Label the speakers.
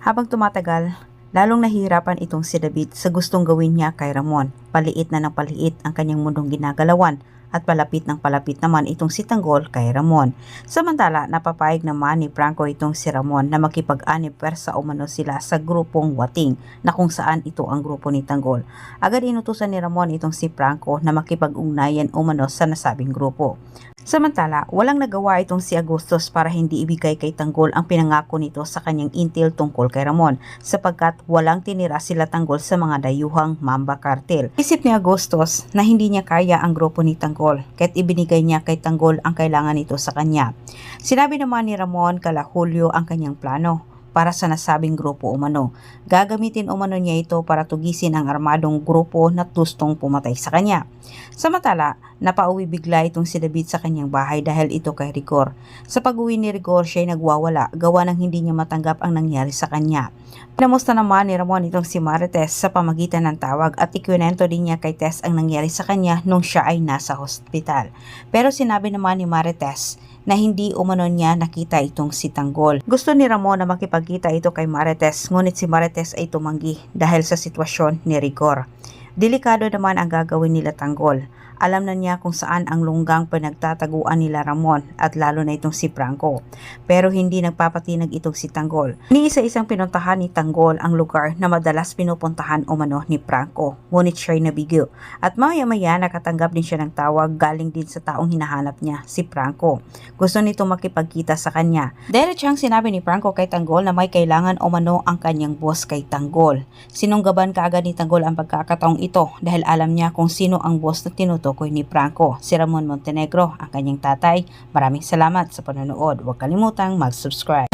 Speaker 1: Habang tumatagal, lalong nahihirapan itong si David sa gustong gawin niya kay Ramon. Paliit na ng paliit ang kanyang mundong ginagalawan at palapit ng palapit naman itong si Tanggol kay Ramon. Samantala, napapayag naman ni Franco itong si Ramon na makipag-anib persa umano sila sa grupong Wating na kung saan ito ang grupo ni Tanggol. Agad inutusan ni Ramon itong si Franco na makipag-ugnayan umano sa nasabing grupo. Samantala, walang nagawa itong si Agustos para hindi ibigay kay Tanggol ang pinangako nito sa kanyang intel tungkol kay Ramon sapagkat walang tinira sila Tanggol sa mga dayuhang Mamba Cartel. Isip ni Agustos na hindi niya kaya ang grupo ni Tanggol kahit ibinigay niya kay Tanggol ang kailangan nito sa kanya. Sinabi naman ni Ramon kala Julio ang kanyang plano para sa nasabing grupo umano. Gagamitin umano niya ito para tugisin ang armadong grupo na gustong pumatay sa kanya. Samantala, napauwi bigla itong si David sa kanyang bahay dahil ito kay Rigor. Sa pag-uwi ni Rigor, siya ay nagwawala, gawa ng hindi niya matanggap ang nangyari sa kanya. Pinamusta naman ni Ramon itong si Marites sa pamagitan ng tawag at ikwinento din niya kay Tess ang nangyari sa kanya nung siya ay nasa hospital. Pero sinabi naman ni Marites na hindi umano niya nakita itong si Tanggol. Gusto ni Ramon na makipagkita ito kay Marites, ngunit si Marites ay tumanggi dahil sa sitwasyon ni Rigor. Delikado naman ang gagawin nila Tanggol. Alam na niya kung saan ang lunggang pinagtataguan nila Ramon at lalo na itong si Franco. Pero hindi nagpapatinag itong si Tanggol. Ni isa-isang pinuntahan ni Tanggol ang lugar na madalas pinupuntahan umano ni Franco. Ngunit siya'y nabigyo. At maya-maya nakatanggap din siya ng tawag galing din sa taong hinahanap niya, si Franco. Gusto nito makipagkita sa kanya. Diretsang sinabi ni Franco kay Tanggol na may kailangan umano ang kanyang boss kay Tanggol. Sinunggaban kaagad ni Tanggol ang pagkakataong ito dahil alam niya kung sino ang boss na tinutukoy ni Franco, si Ramon Montenegro, ang kanyang tatay. Maraming salamat sa panonood. Huwag kalimutang mag-subscribe.